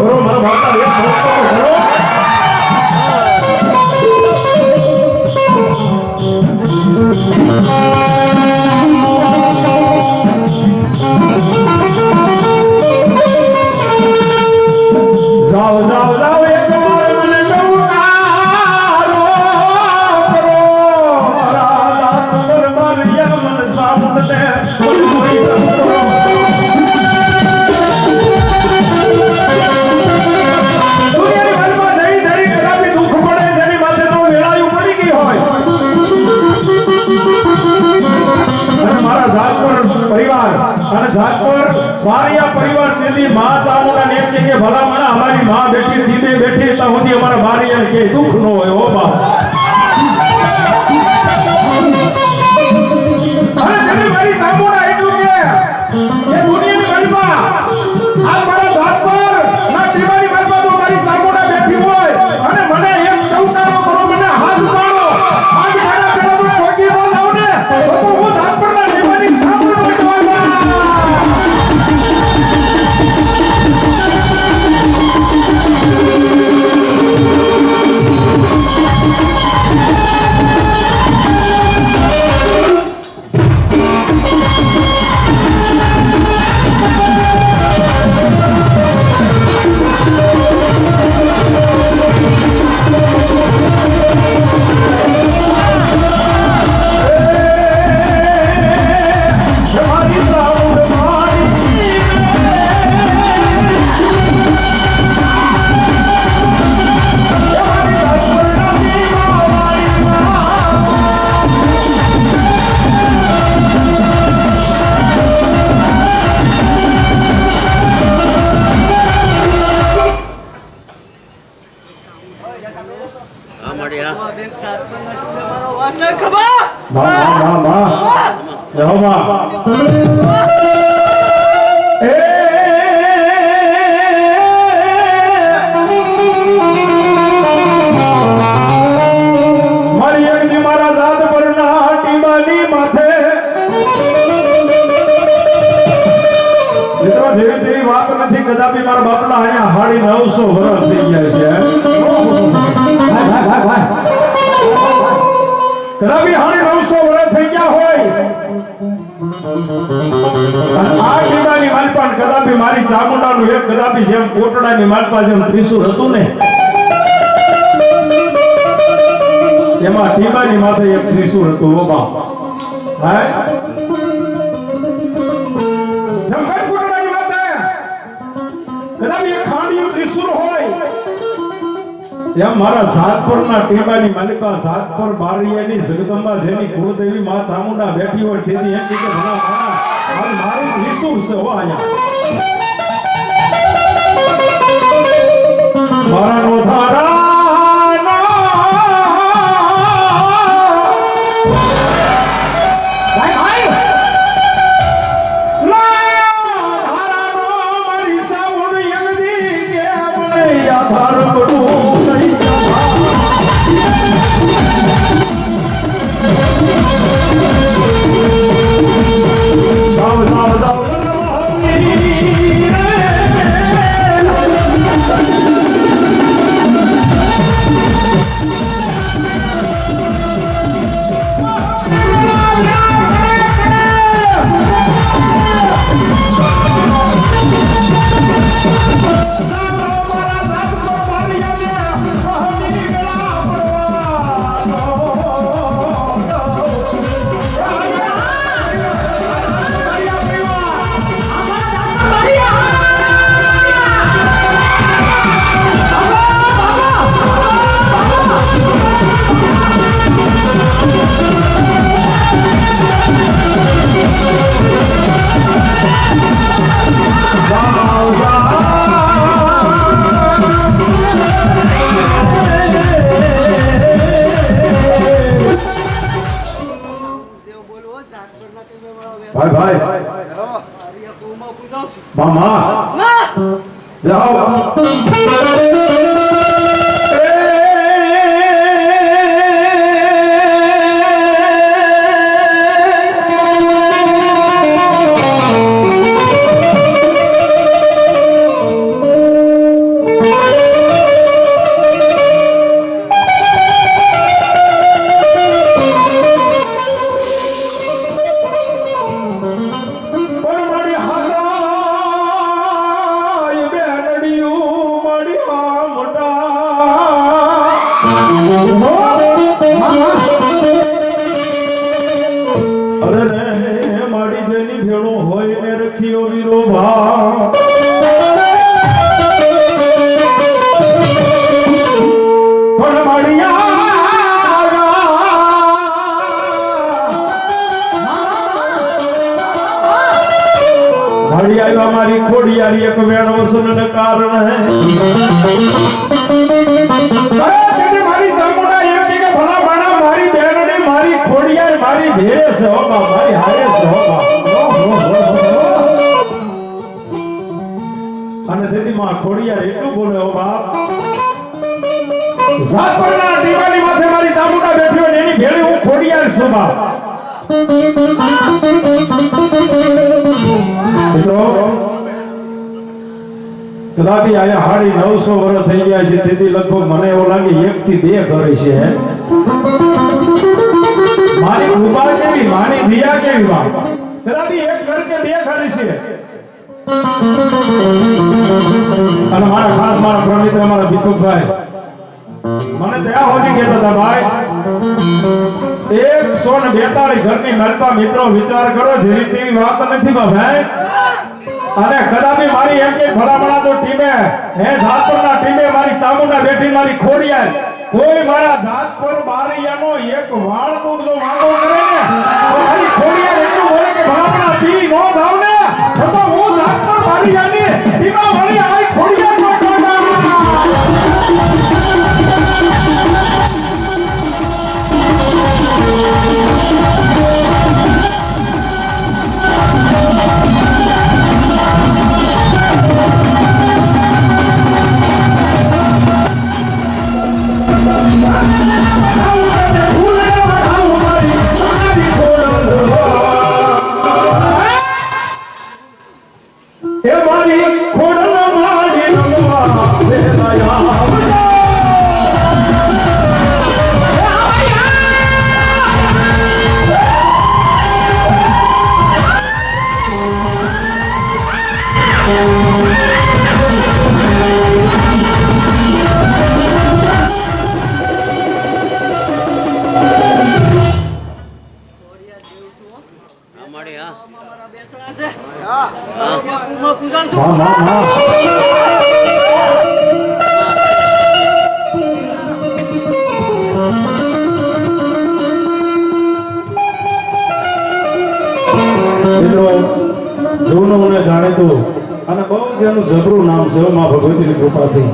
સહકો તો કરો મારા બાપા એક સહકો તો જાતપર પરિવાર અને જાતપર બારિયા પરિવાર તેથી મા ચામુંડા નેમ કે કે ભલા મને અમારી મા બેઠી, ધીમે બેઠી, તા સુધી અમારા બારિયા કે દુઃખ નો હોય, હો બા અને જેની મારી ચામુંડા હાડી નવસો વર્ષ થઈ ગયા છે કદાપી હાડી નવસો વર્ષ થઈ ગયા હોય. આ ટીમાની માલપાન કદાપી મારી ચામુંડાનું એક કદાપી જેમ કોટડાની માલપા જેમ ત્રિશુર હતું ને એમાં ટીમાની માથે એક ત્રિશુર હતું ઓબા હે? એમ મારા જાતપરના ટેબાની માલિકા જાતપર બારિયાની જગદંબા જેની કુળદેવી માં ચામુંડા બેઠી હોય તેથી એમ કે ભલા હાલ મારી ત્રિશુળ છે હો અહીંયા. મારા ભાઈ ભાઈ મામા જાઓ મારી ખોડિયારી એક વેણ વસન તેથી મારી ચામુંડા એમ કે ભલા ભાણા ખોડિયાર એટલું બોલે માથે મારી ચામુંડા બેઠી હોય એની ભેળી ખોડિયાર છું કદાપી આયા હાડી નવસો વર્ષ થઈ ગયા છે, તેથી લગભગ મને એવું લાગે એક થી બે ઘર છે મારી કૃપા કેવી માની દિયા કેવી વાત કદાપી એક ઘર કે બે ઘર છે. અને મારા ખાસ મારા પ્રમિત્ર મારા દીપકભાઈ, મને ત્યાં સુધી કહેતા હતા, ભાઈ એકસો ને બેતાળીસ ઘરની મલપા મિત્રો વિચાર કરો, જેવી તેવી વાત નથી ભાઈ અને કદાપી મારી એમ કે ભલામણા તો ટીમે, હે જાતપરના ટીમે મારી ચામુંડા બેઠી મારી ખોડિયા કોઈ મારા જાતપર બારિયાનો એક વાળ કોક જો મળી હા. જૂનું અને જાણીતું અને બહુ જ એનું જબરું નામ છે મા ભગવતીની કૃપાથી.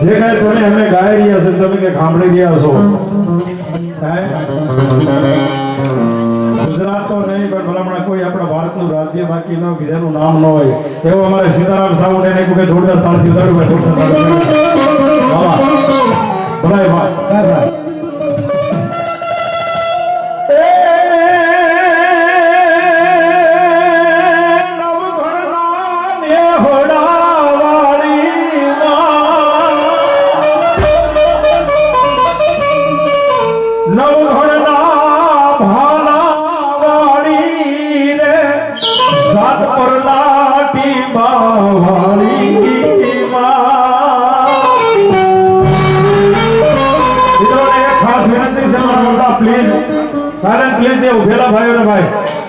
જે કાંઈ તમે અમે ગાઈ રહ્યા છે તમે કે સાંભળી રહ્યા છો. હે? પણ ભલામણ કોઈ આપણા ભારતનું રાજ્ય બાકી ન બીજાનું નામ ન હોય એવો અમારે સીતારામ સાઉન્ડ એને કે જોરદાર તાળથી ઉતાર્યું ભાઈ જોરદાર તાળથી ભાઈ ભાઈ ભાલા ઉભેલા ભાઈઓ ને ભાઈ.